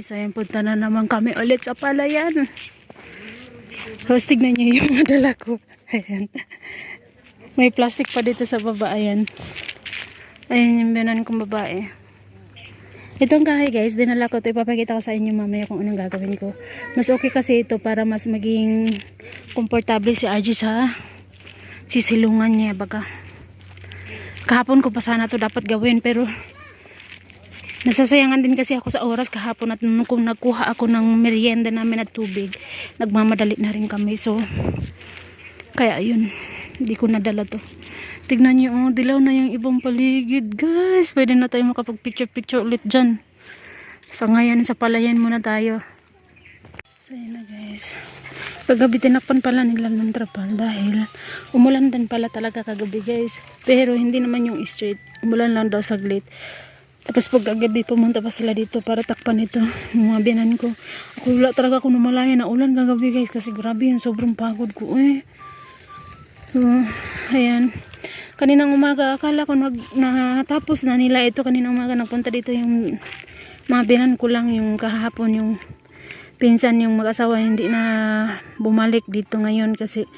guys, ayan punta na naman kami ulit sa palayan. Tapos tignan niyo yung mga ko. Ayan. May plastic pa dito sa baba, ayan. Ayan yung binan kong babae. Itong kahoy guys, dinala ko ito. Ipapakita ko sa inyo mamaya kung anong gagawin ko. Mas okay kasi ito para mas maging komportable si RG sa sisilungan niya baga. Kahapon ko pa sana to dapat gawin pero nasasayangan din kasi ako sa oras kahapon at nung kung nagkuha ako ng merienda namin at tubig, nagmamadali na rin kami. So, kaya yun, hindi ko nadala to. Tignan niyo, oh, dilaw na yung ibang paligid, guys. Pwede na tayo makapag-picture-picture ulit dyan. So, ngayon, sa palayan muna tayo. So, yun na, guys. Kagabi, tinakpan pala nila ng trapal dahil umulan din pala talaga kagabi, guys. Pero, hindi naman yung street. Umulan lang daw saglit. Tapos pagkagabi pumunta pa sila dito para takpan ito. Mga biyanan ko. Ako wala talaga ako namalaya na ulan kagabi guys. Kasi grabe yun. Sobrang pagod ko eh. So, ayan. Kaninang umaga, akala ko nag, natapos na nila ito. Kaninang umaga, nagpunta dito yung mga binan ko lang yung kahapon yung pinsan yung mag-asawa hindi na bumalik dito ngayon kasi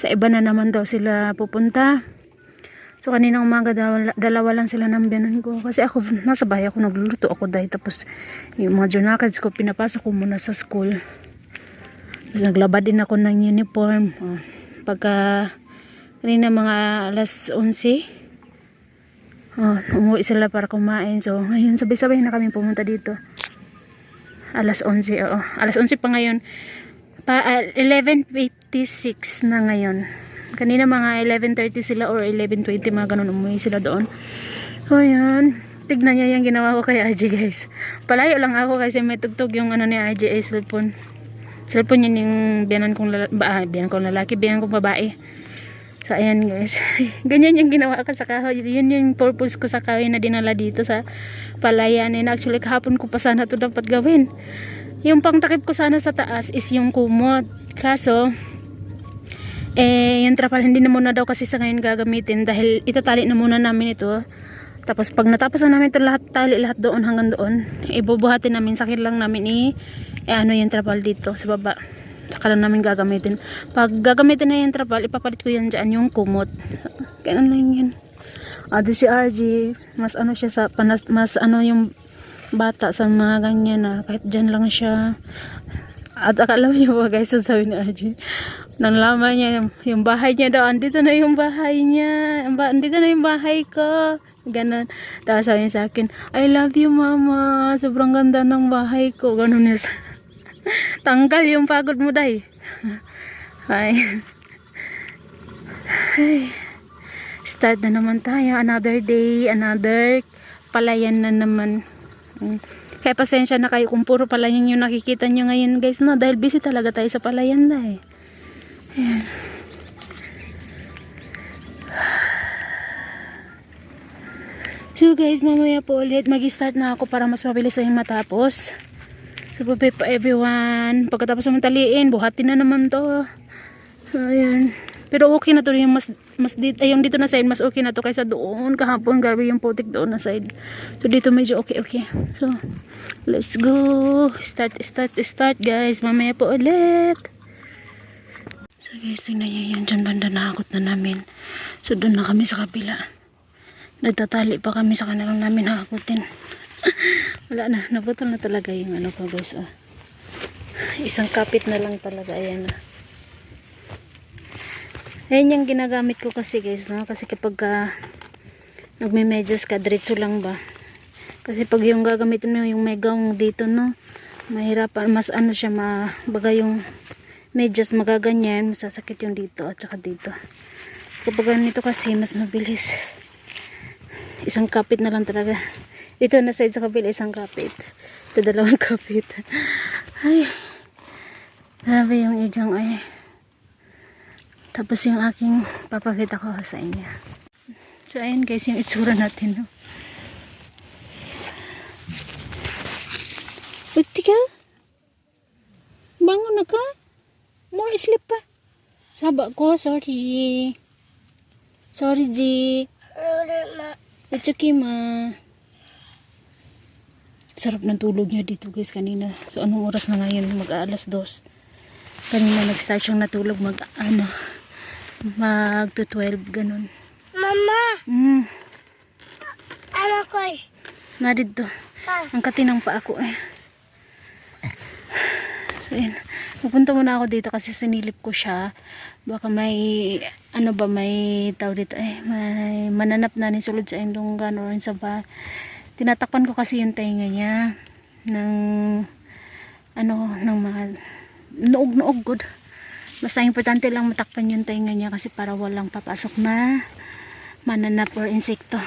sa iba na naman daw sila pupunta. So kaninang umaga dalawa, dalawa lang sila ng biyanan ko kasi ako nasa bahay ako nagluluto ako dahil tapos yung mga junakeds ko pinapasok ko muna sa school. Tapos naglaba din ako ng uniform. Oh, pagka kanina mga alas 11 oh, umuwi sila para kumain. So ngayon sabay-sabay na kami pumunta dito. Alas 11, oo. Alas 11 pa ngayon. Pa, ah, 11.56 na ngayon. Kanina mga 11.30 sila or 11.20 mga ganun umuwi sila doon. So, ayan. Tignan niya yung ginawa ko kay RJ guys. Palayo lang ako kasi may tugtog yung ano ni RJ ay cellphone. Cellphone yun yung biyanan kong lalaki, ah, biyanan kong lalaki, biyanan kong babae. So, ayan guys. Ganyan yung ginawa ko sa kahoy. Yun yung purpose ko sa kahoy na dinala dito sa palayan. And actually, kahapon ko pa sana ito dapat gawin. Yung pangtakip ko sana sa taas is yung kumot. Kaso, eh, yung trapal hindi na muna daw kasi sa ngayon gagamitin dahil itatali na muna namin ito. Tapos pag natapos na namin ito lahat, tali lahat doon hanggang doon, ibubuhatin namin, sakit lang namin i, eh, ano yung trapal dito sa baba. Saka lang namin gagamitin. Pag gagamitin na yung trapal, ipapalit ko yan dyan yung kumot. Ganun lang yun. Ah, si RG, mas ano siya sa, panas, mas ano yung bata sa mga ganyan na kahit dyan lang siya. At akala niyo ba guys, sasabi ni RG, nalaman niya yung, bahay niya daw, andito na yung bahay niya, andito na yung bahay ko. Ganon. Tapos sabi niya sa akin, I love you mama, sobrang ganda ng bahay ko. Ganon niya Tanggal yung pagod mo day. Ay. Ay. Start na naman tayo. Another day, another palayan na naman. Mm. Kaya pasensya na kayo kung puro palayan yung nakikita nyo ngayon guys. No? Dahil busy talaga tayo sa palayan eh. Ayan. So guys, mamaya po ulit mag-start na ako para mas mabilis tayong matapos. So bye po everyone. Pagkatapos naman taliin, buhatin na naman to. So ayan. Pero okay na to yung mas mas dito, ay, yung dito na side mas okay na to kaysa doon kahapon grabe yung putik doon na side. So dito medyo okay okay. So let's go. Start start start guys. Mamaya po ulit. So guys, tingnan niyo yan dyan banda nakakot na namin. So doon na kami sa kabila. Nagtatali pa kami sa kanilang namin hakutin. Wala na, nabutol na talaga yung ano ko guys. Oh. Isang kapit na lang talaga. Ayan na. Ayan yung ginagamit ko kasi guys. No? Kasi kapag uh, nagme-medyas ka, diretso lang ba. Kasi pag yung gagamitin mo yung may gaung dito, no, mahirapan, mas ano siya, mabaga yung medyas magaganyan, masasakit yung dito at saka dito. Kapag ganito kasi, mas mabilis. Isang kapit na lang talaga. Dito na side sa kabila, isang kapit. Ito dalawang kapit. Ay, grabe yung igang ay. Tapos yung aking papakita ko sa inyo. So, ayun guys, yung itsura natin. No? Uy, tika. Bangon na ka. More sleep pa. Saba ko, sorry. Sorry, G. It's okay, ma. Sarap ng tulog niya dito guys kanina. So anong oras na ngayon? Mag-aalas dos. Kanina nag-start siyang natulog mag ano mag to 12 ganun. Mama, Mm, ano ko? na dito. Ah, Ang katinang pa ako eh. Yun. Pupunta muna ako dito kasi sinilip ko siya. Baka may, ano ba, may tao dito eh. May mananap na ni sulod sa indunggan or sa ba. Tinatakpan ko kasi yung tainga niya. Ng, ano, ng mga, noog-noog good. Basta importante lang matakpan yung tainga niya kasi para walang papasok na mananap or insekto.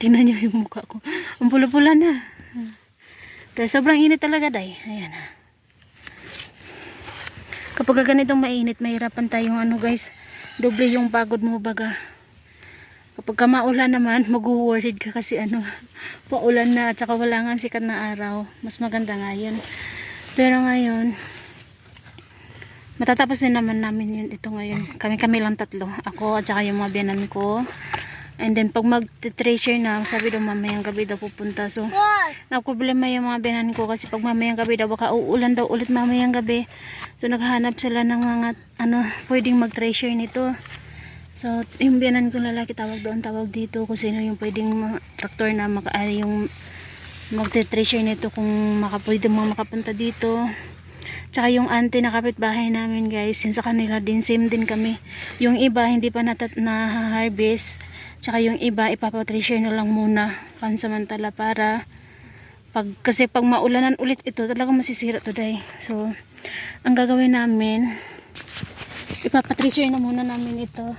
Tingnan niyo yung mukha ko. Ang pula-pula na. Dahil sobrang init talaga, day. Ayan. Kapag ganitong mainit, mahirapan tayong ano guys, doble yung pagod mo baga. Kapag ka maulan naman, mag-worried ka kasi ano, paulan na at saka wala nga sikat na araw. Mas maganda nga yun. Pero ngayon, matatapos din naman namin yun ito ngayon. Kami-kami lang tatlo. Ako at saka yung mga biyanan ko. And then pag mag-treasure na, sabi daw mamayang gabi daw pupunta. So, na problema yung mga biyanan ko kasi pag mamayang gabi daw baka uulan daw ulit mamayang gabi. So naghahanap sila ng mga ano pwedeng mag-treasure nito. So yung biyanan ko lalaki tawag doon tawag dito kung sino yung pwedeng traktor na maka, ay, yung magte-treasure nito kung maka, pwede mga makapunta dito. Tsaka yung auntie na kapitbahay namin guys, yun sa kanila din, same din kami. Yung iba hindi pa natat na harvest. Tsaka yung iba ipapatreasure na lang muna pansamantala para pag kasi pag maulanan ulit ito talagang masisira to day. So ang gagawin namin ipapatreasure na muna namin ito.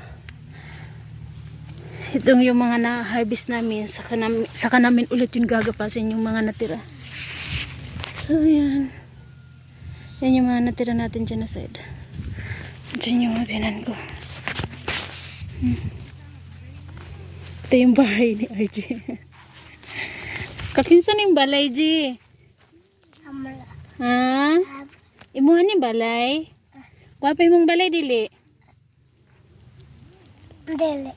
Itong yung mga na-harvest namin, saka namin, saka namin ulit yung gagapasin yung mga natira. So, yan. Yan yung mga natira natin dyan na side. Dyan yung mga ko. Hmm. Ito yung bahay ni RG. Kakinsan yung balay, G. Amala. Ha? Imuhan ni balay? Gwapa mong balay, dili? Dili.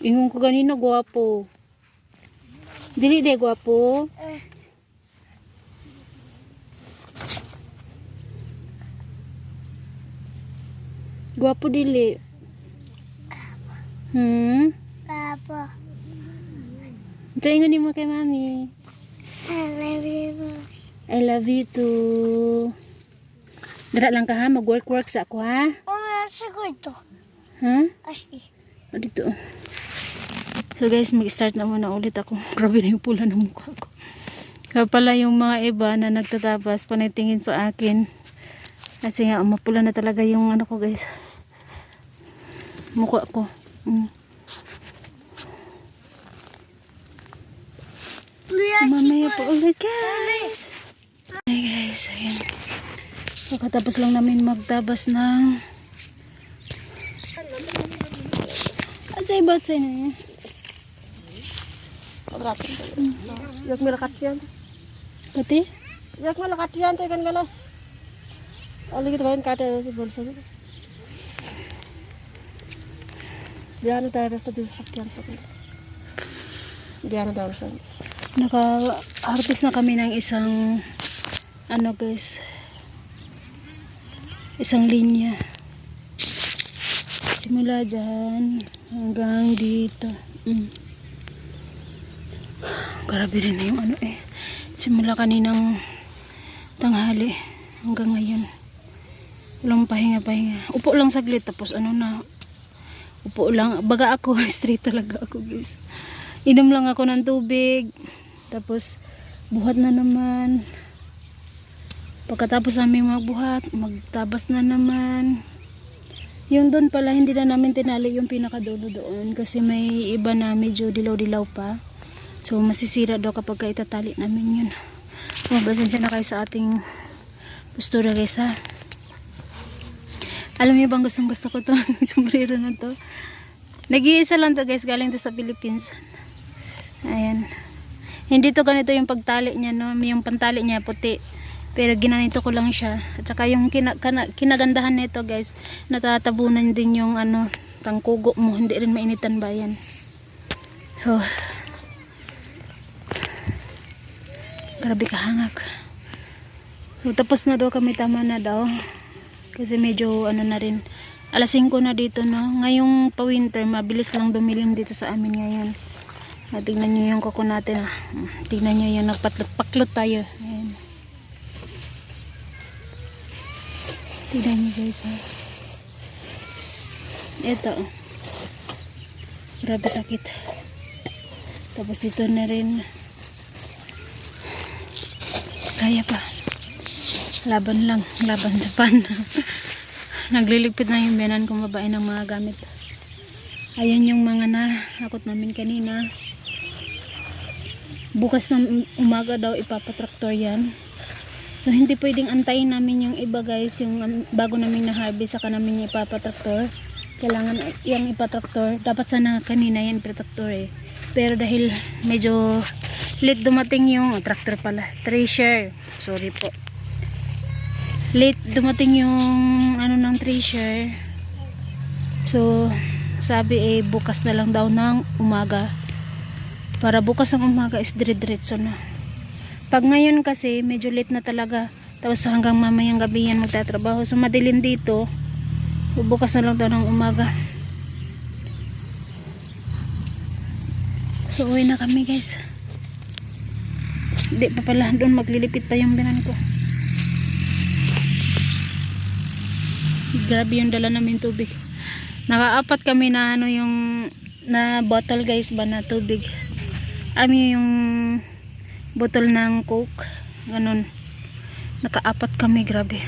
Ingon ko ganina, gwapo. Dili de, gwapo. Eh, Gwapo dili. Hmm? Papa. Ito ingon mo kay mami. I love you. I love you too. Dara lang ka ha, mag-work-work sa ako ha. Oh, nasa ko ito. Ha? Asti. O dito. So guys, mag-start na muna ulit ako. Grabe na yung pula ng mukha ko. Kaya pala yung mga iba na nagtatabas, panitingin sa akin. Kasi nga, mapula na talaga yung ano ko guys. Mukha ko. Mm. Mamaya po ulit guys. Hey guys, ayan. Pagkatapos lang namin magtabas ng... At sa iba, at sa inyo. Yak malakat yan. Pati? Yak malakat yan. Tayo kan gala. Ano gitu kan kata si bulsa. Diyan tayo resta di sakyan sa kita. Diyan tayo resta. Naka-harvest na kami ng isang ano guys? Isang linya. Simula dyan hanggang dito. Mm. grabe rin yung ano eh. Simula kaninang tanghali hanggang ngayon. Walang pahinga pahinga upo lang saglit tapos ano na upo lang. Baga ako straight talaga ako guys. Inom lang ako ng tubig tapos buhat na naman. Pagkatapos namin magbuhat magtabas na naman. Yung doon pala hindi na namin tinali yung pinakadulo doon kasi may iba na medyo dilaw-dilaw pa. So masisira daw kapag ka itatali namin yun. Mabasan siya na kayo sa ating postura guys ha alam niyo bang gustong gusto ko to? Sombrero na to. Nag-iisa lang to guys galing to sa Philippines. Ayan hindi to ganito yung pagtali niya no yung pantali niya puti pero ginanito ko lang siya at saka yung kina, kana, kinagandahan nito guys natatabunan din yung ano tangkugo mo hindi rin mainitan ba yan so Grabe kahangak. So, tapos na daw kami, tama na daw. Kasi medyo ano na rin. Alas 5 na dito, no? Ngayong pa-winter, mabilis lang dumilim dito sa amin ngayon. Ah, tingnan nyo yung kuko natin, ah. Tingnan nyo yung nagpaklot tayo. Ayan. Tingnan nyo guys, ha. Ito. oh. Grabe sakit. Tapos dito na rin. Kaya pa. Laban lang. Laban sa pan. Nagliligpit na yung benan kong babae ng mga gamit. Ayan yung mga nakakot namin kanina. Bukas ng umaga daw ipapatraktor yan. So hindi pwedeng antayin namin yung iba guys, yung bago namin na-harvest saka namin yung ipapatraktor. Kailangan yung ipatraktor. Dapat sana kanina yan ipatraktor eh. Pero dahil medyo late dumating yung oh, tractor pala, treasure. Sorry po. Late dumating yung ano ng treasure. So sabi eh bukas na lang daw ng umaga. Para bukas ng umaga is dire-diretso na. Pag ngayon kasi medyo late na talaga. Tapos hanggang mamayang gabi yan magtatrabaho. So madilim dito. Bukas na lang daw ng umaga. So uwi na kami guys. Hindi pa pala doon maglilipit pa yung binan ko. Grabe yung dala namin tubig. Nakaapat kami na ano yung na bottle guys ba na tubig. Ami yung bottle ng coke. Ganun. Nakaapat kami grabe.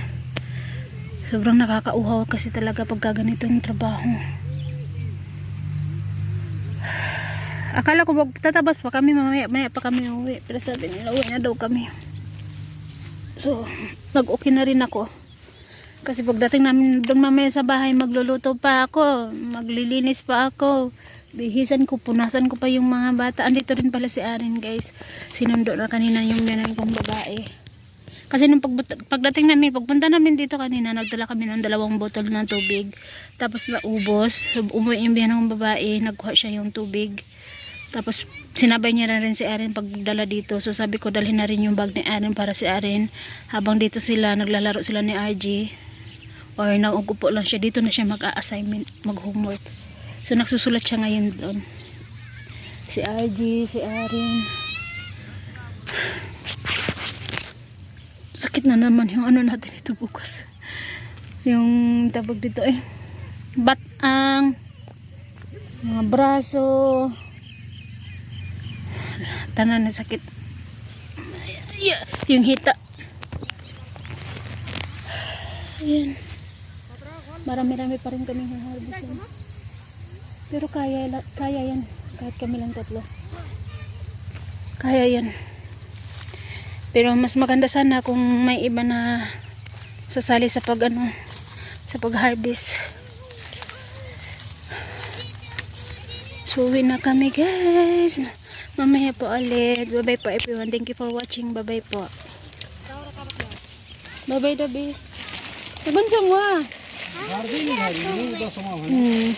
Sobrang nakakauhaw kasi talaga pag ganito yung trabaho. Akala ko magtatabas pa kami mamaya, maya pa kami uwi. Pero sabi nila uwi na daw kami. So, nag-okay na rin ako. Kasi pagdating namin doon mamaya sa bahay, magluluto pa ako. Maglilinis pa ako. Bihisan ko, punasan ko pa yung mga bata. Andito rin pala si Arin guys. Sinundo na kanina yung biyanan kong babae. Kasi nung pagdating namin, pagpunta namin dito kanina, nagdala kami ng dalawang botol ng tubig. Tapos naubos. Umuwi yung biyanan kong babae, nagkuha siya yung tubig. Tapos sinabay niya na rin si Aaron pagdala dito. So sabi ko dalhin na rin yung bag ni Aaron para si Aaron. Habang dito sila naglalaro sila ni RG. Or nauupo lang siya. Dito na siya mag-assignment, mag-homework. So nagsusulat siya ngayon doon. Si RG, si Aaron. Sakit na naman yung ano natin ito bukas. Yung tabag dito eh. Batang. Mga braso tanan na sakit yung hita ayan marami-rami pa rin kaming harvest pero kaya, kaya yan kahit kami lang tatlo kaya yan pero mas maganda sana kung may iba na sasali sa pag ano sa pag harvest So, uwi na kami guys. Mamaya po ulit. Bye-bye po everyone. Thank you for watching. Bye-bye po. Bye-bye, Dabi. Saban sa mo ah. Hmm.